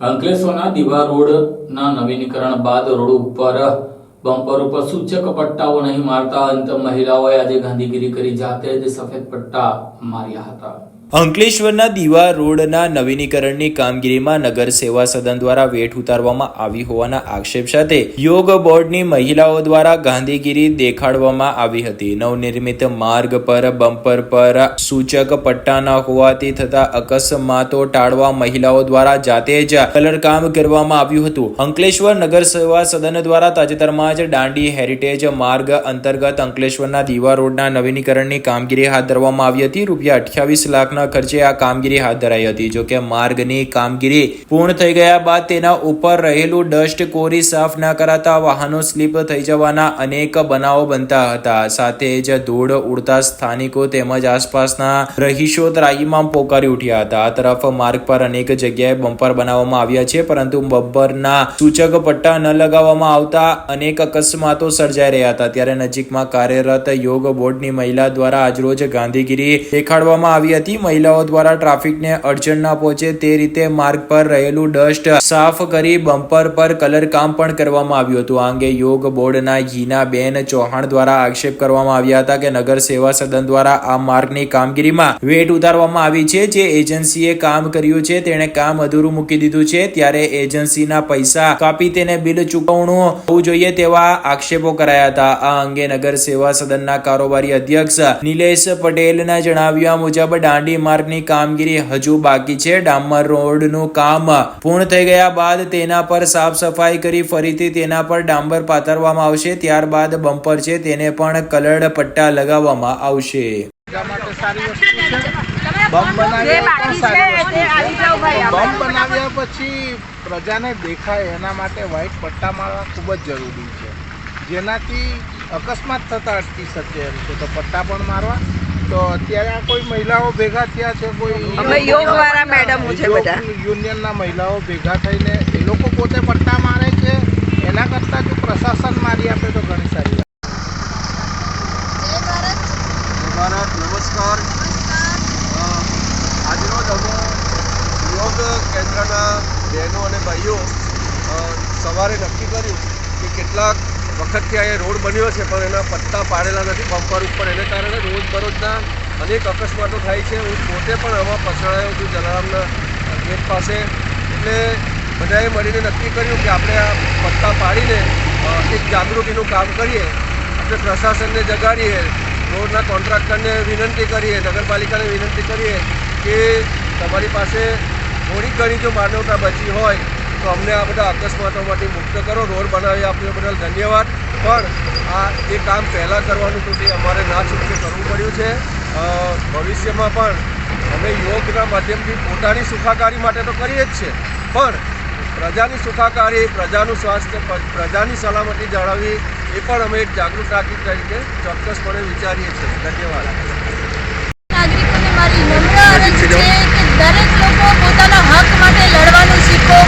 અંકલેશ્વરના દિવા રોડના નવીનીકરણ બાદ રોડ ઉપર બમ્પર ઉપર સૂચક પટ્ટાઓ નહીં મારતા અંત મહિલાઓએ આજે ગાંધીગીરી કરી જાતે જ સફેદ પટ્ટા માર્યા હતા. અંકલેશ્વરના દીવા રોડના નવીનીકરણની કામગીરીમાં નગર સેવા સદન દ્વારા વેઠ ઉતારવામાં આવી હોવાના આક્ષેપ સાથે યોગ બોર્ડની મહિલાઓ દ્વારા ગાંધીગીરી દેખાડવામાં આવી હતી. નવનિર્મિત માર્ગ પર, બમ્પર પર સૂચક પટ્ટા ન હોવાથી થતા અકસ્માતો ટાળવા મહિલાઓ દ્વારા જાતે જ કલર કામ કરવામાં આવ્યું હતું. અંકલેશ્વર નગર સેવા સદન દ્વારા તાજેતરમાં જ દાંડી હેરિટેજ માર્ગ અંતર્ગત અંકલેશ્વરના દીવા રોડના નવીનીકરણની કામગીરી હાથ ધરવામાં આવી હતી. રૂપિયા અઠ્યાવીસ લાખના ખર્ચે આ કામગીરી હાથ ધરાઈ હતી. જોકે માર્ગની કામગીરી પૂર્ણ થઈ ગયા બાદ તેના ઉપર રહેલું ડસ્ટ કોરી સાફ ન કરાતા વાહનો સ્લીપ થઈ જવાના અનેક બનાવો બનતા હતા. સાથે જ ધૂળ ઉડતા સ્થાનિકો તેમજ આસપાસના રહીશો ત્રાહીમામ પોકારી ઉઠ્યા હતા. આ તરફ માર્ગ પર અનેક જગ્યાએ બમ્પર બનાવવામાં આવ્યા છે, પરંતુ બમ્પરના સૂચક પટ્ટા ન લગાવવામાં આવતા અનેક અકસ્માતો સર્જાઈ રહ્યા હતા. ત્યારે નજીકમાં કાર્યરત યોગ બોર્ડની મહિલા દ્વારા આજરોજ ગાંધીગીરી દેખાડવામાં આવી હતી. મહિલાઓ દ્વારા ટ્રાફિકને અડચણ ના પહોંચે તે રીતે માર્ગ પર રહેલું ડસ્ટ સાફ કરી બમ્પર પર કલર કામ પણ કરવામાં આવ્યું હતું. આ અંગે યોગ બોર્ડના હિનાબેન ચૌહાણ દ્વારા આક્ષેપ કરવામાં આવ્યા હતા કે નગર સેવા સદન દ્વારા આ માર્ગની કામગીરીમાં વેટ ઉતારવામાં આવી છે. જે એજન્સીએ કામ કર્યું છે, તેણે કામ અધૂરું મૂકી દીધું છે. ત્યારે એજન્સીના પૈસા કાપી તેને બિલ ચૂકવણું હોવું જોઈએ તેવા આક્ષેપો કરાયા હતા. આ અંગે નગર સેવા સદનના કારોબારી અધ્યક્ષ નિલેશ પટેલના જણાવ્યા મુજબ દાંડી માર્ગની કામગીરી હજુ બાકી છે. ડામર રોડનું કામ પૂર્ણ થઈ ગયા બાદ તેના પર સાફ સફાઈ કરી ફરીથી તેના પર ડાંબર પાથરવામાં આવશે. ત્યારબાદ બમ્પર છે તેને પણ કલર્ડ પટ્ટા લગાવવામાં આવશે. બમ. બનાવ્યા પછી પ્રજાને દેખાય એના માટે વ્હાઇટ પટ્ટા મારવા ખૂબ જ જરૂરી છે. જેનાથી અકસ્માત થતા અટકી શકે એમ છે. તો પટ્ટા પણ મારવા તો અત્યારે આ કોઈ મહિલાઓ ભેગા થયા છે કોઈ અમે યોગવાળા મેડમ છે બધા. યુનિયનના મહિલાઓ ભેગા થઈને એ લોકો પોતે પટ્ટા મારે છે એના કરતાં જો પ્રશાસન મારી આપે તો ઘણી સારી ભારત. નમસ્કાર. આજનો આજરોજ અમે યોગ કેન્દ્રના બહેનો અને ભાઈઓ સવારે નક્કી કર્યું કે કેટલાક વખતથી આ રોડ બન્યો છે, પણ એના પત્તા પાડેલા નથી, બમ્પર ઉપર. એને કારણે રોજબરોજના અનેક અકસ્માતો થાય છે. હું પોતે પણ આમાં પછડાયો છું જલારામના ગેટ પાસે. એટલે બધાએ મળીને નક્કી કર્યું કે આપણે આ પત્તા પાડીને એક જાગૃતિનું કામ કરીએ. આપણે પ્રશાસનને જગાડીએ, રોડના કોન્ટ્રાક્ટરને વિનંતી કરીએ, નગરપાલિકાને વિનંતી કરીએ કે તમારી પાસે થોડી ઘણી જો માનવતા બચી હોય તો અમને આ બધા અકસ્માતોમાંથી મુક્ત કરો, રોડ બનાવી આપ્યો બદલ ધન્યવાદ. પણ આ એ કામ પહેલાં કરવાનું હતું તે અમારે ના છૂટકે કરવું પડ્યું છે. ભવિષ્યમાં પણ અમે યોગના માધ્યમથી પોતાની સુખાકારી માટે તો કરીએ જ છે. પણ પ્રજાની સુખાકારી, પ્રજાનું સ્વાસ્થ્ય પ્રજાની સલામતી જાળવવી એ પણ અમે એક જાગૃત નાગરિક તરીકે ચોક્કસપણે વિચારીએ છીએ. ધન્યવાદ. નાગરિકોને મારી નમ્ર અરજ છે કે દરેક લોકો પોતાના હક માટે લડવાનું શીખો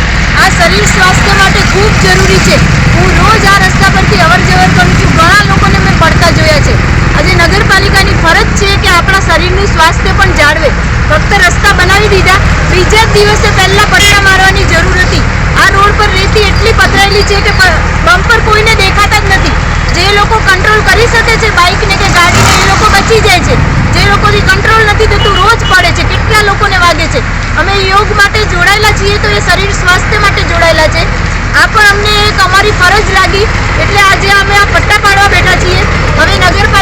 આ શરીર સ્વાસ્થ્ય માટે ખૂબ જરૂરી છે. હું રોજ આ રસ્તા પરથી અવર જવર કરું છું. ઘણા લોકોને મેં પડતા જોયા છે. આજે નગરપાલિકાની ફરજ છે કે આપણા શરીરનું સ્વાસ્થ્ય પણ જાળવે. ફક્ત રસ્તા બનાવી દીધા. બીજા જ દિવસે પહેલાં પટ્ટા મારવાની જરૂર હતી. આ રોડ પર રેતી એટલી પથરાયેલી છે કે બમ્પર કોઈને દેખાતા જ નથી. જે લોકો કંટ્રોલ કરી શકે છે બાઇકને કે ગાડીને, એ લોકો બચી જાય છે. જે લોકોથી કંટ્રોલ નથી થતું, રોજ પડે છે. કેટલા લોકોને વાગે છે. અમે યોગ માટે જોડાયેલા છીએ તો એ શરીર આ પણ અમને એક અમારી ફરજ લાગી. એટલે આજે અમે આ પટ્ટા પાડવા બેઠા છીએ. હવે નગરપાલિકા